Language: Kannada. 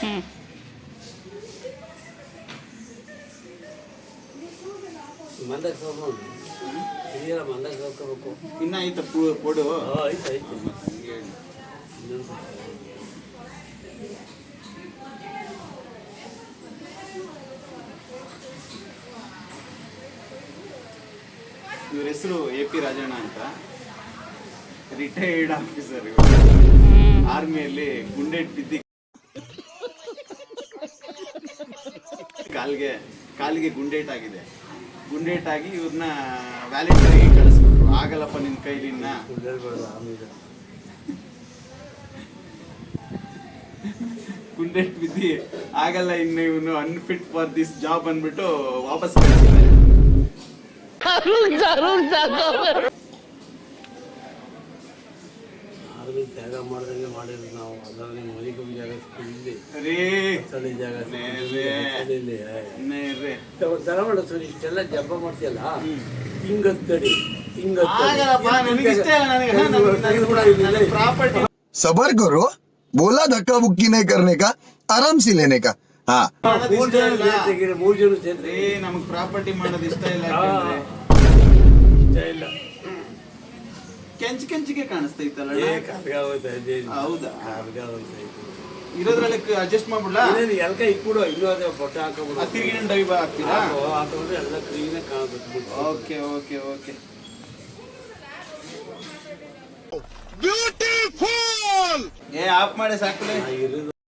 ಹ್ಞೂ ಮಂದಕ್ಕೆ ಹೋಗ್ಬೋದು ಹಿರಿಯರ ಮಂದಕ್ಕೆ ಹೋಗ್ಕೋಬೇಕು ಇನ್ನ ಐತ ಆಯ್ತು ಆಯ್ತು. ಇನ್ನೊಂದು ಇವ್ರ ಹೆಸರು ಎ ಪಿ ರಾಜಣ್ಣ ಅಂತ. ರಿಟೈರ್ಡ್ ಆಫೀಸರ್ ಆರ್ಮಿಯಲ್ಲಿ ಗುಂಡೆ ಬಿದ್ದಿ ಕಾಲ್ಗೆ, ಕಾಲಿಗೆ ಗುಂಡೇಟ್ ಆಗಿದೆ ಗುಂಡೇಟ್ ಆಗಿ ಇವ್ರನ್ನ ವ್ಯಾಲೆಂಟರಿಗೆ ಕಳಿಸ್ಬಿಟ್ರು. ಆಗಲ್ಲಪ್ಪ ನಿನ್ ಕೈಲಿ ಗುಂಡೇಟ್ ಬಿದ್ದಿ, ಆಗಲ್ಲ ಇನ್ನು ಇವನು ಅನ್ಫಿಟ್ ಫಾರ್ ದಿಸ್ ಜಾಬ್ ಅಂದ್ಬಿಟ್ಟು ವಾಪಸ್ ಕಳಿಸಿದ್ದಾರೆ ಆರ್ಮಿ ತ್ಯಾಗ ಮಾಡ್ದಂಗೆ ಮಾಡಿರೋದು ನಾವು ಅದರಲ್ಲಿ ಮನೆಗೆ ಜಾಗ ಇಲ್ಲಿ ರೇ ಸ್ಥಳೀಯ ಜಾಗ ನೇರೆ. ಇಲ್ಲಿ ನೇರೆ. ದರ ಮಾಡ ಸರ್ ಇಷ್ಟೆಲ್ಲ ಜಂಪ ಮಾಡ್ತೀಯಲ್ಲ ಹಿಂಗತ್ತಡಿ ಆಗಲ್ಲಪ್ಪ ನನಗೆ ಇಷ್ಟ ಇಲ್ಲ ನನಗೆ ನನಗೆ ಪ್ರಾಪರ್ಟಿ सबर करो बोला धक्का बुक्की नहीं करने का आराम से लेने का हाँ ಮೂರು ಜನ ಸೇರ್ತಿದ್ದೀರಿ, ಮೂರು ಜನ ಸೇರ್ತೀರಿ. ಏ ನಮಗ್ ಪ್ರಾಪರ್ಟಿ ಮಾಡೋದು ಇಷ್ಟ ಇಲ್ಲ ಆ, ಯಾಕಂದ್ರೆ ಕೆಂಚ್ ಕಾಣಿಸ್ತಾ ಇತ್ತಲ್ಲ ಹೌದಾ? ಇರೋದ್ರಲ್ಲಿ ಅಡ್ಜಸ್ಟ್ ಮಾಡ್ಬಿಡ್ಲಾ? ಇನ್ನೇನು ಎಲ್ಕ ಇಕ್ಬಿಡು ಇನ್ನೂ ಅದೇ ಬಟ್ಟೆ ಹಾಕೋಬಿಡು. ಆ ತಿರ್ಗಿ ಡೈ ಹಾಕ್ತೀರಾ? ಹಾಕೊಂಡ್ರೆ ಎಲ್ಲ ಕ್ಲೀನಾಗಿ ಕಾಣಬೇಕು ಓಕೆ ಓಕೆ ಓಕೆ. ಏ ಆಫ್ ಮಾಡಿ ಸಾಕು ಇರೋದು